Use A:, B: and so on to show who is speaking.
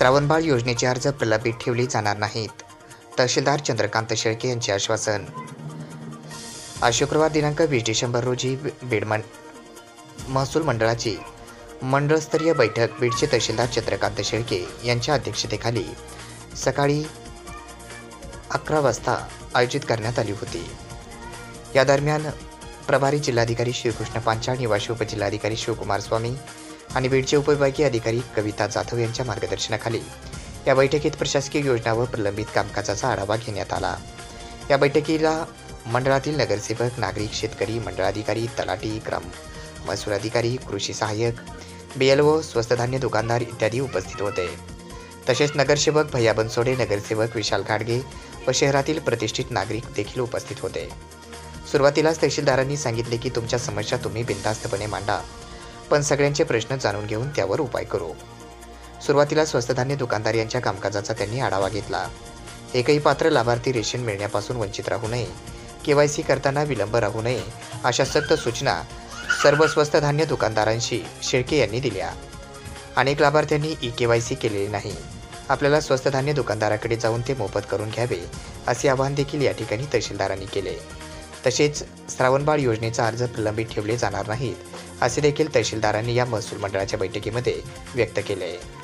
A: श्रावणबाळ योजनेचे अर्ज प्रलंबित ठेवले जाणार नाहीत. तहसीलदार चंद्रकांत शेळके यांचे आश्वासन. आज शुक्रवार दिनांक वीस डिसेंबर रोजी बीडमं महसूल मंडळाची मंडळस्तरीय बैठक बीडचे तहसीलदार चंद्रकांत शेळके यांच्या अध्यक्षतेखाली सकाळी अकरा वाजता आयोजित करण्यात आली होती. या दरम्यान प्रभारी जिल्हाधिकारी श्रीकृष्ण पांचाळ निवासी उपजिल्हाधिकारी शिवकुमार स्वामी आणि बीडचे उपविभागीय अधिकारी कविता जाधव यांच्या मार्गदर्शनाखाली या बैठकीत प्रशासकीय योजना व प्रलंबित कामकाजाचा आढावा घेण्यात आला. या बैठकीला मंडळातील नगरसेवक नागरिक शेतकरी मंडळाधिकारी तलाठी ग्राम महसूल अधिकारी कृषी सहाय्यक बीएलओ स्वस्त धान्य दुकानदार इत्यादी उपस्थित होते. तसेच नगरसेवक भैया बनसोडे नगरसेवक विशाल घाडगे व शहरातील प्रतिष्ठित नागरिक देखील उपस्थित होते. सुरुवातीलाच तहसीलदारांनी सांगितले की तुमच्या समस्या तुम्ही बिनधास्तपणे मांडा. पण सगळ्यांचे प्रश्न जाणून घेऊन त्यावर उपाय करू. सुरुवातीला स्वस्त धान्य दुकानदार यांच्या कामकाजाचा त्यांनी आढावा घेतला. एकही पात्र लाभार्थी रेशन मिळण्यापासून वंचित राहू नये केवायसी करताना विलंब राहू नये अशा सक्त सूचना सर्व स्वस्त धान्य दुकानदारांशी शेळके यांनी दिल्या. अनेक लाभार्थ्यांनी ई केवायसी केलेली नाही. आपल्याला स्वस्त धान्य दुकानदाराकडे जाऊन ते मोफत करून घ्यावे असे आवाहन देखील या ठिकाणी तहसीलदारांनी केले. तसेच श्रावणबाळ योजनेचा अर्ज प्रलंबित ठेवले जाणार नाहीत असे देखील तहसीलदारांनी या महसूल मंडळाच्या बैठकीमध्ये व्यक्त केले.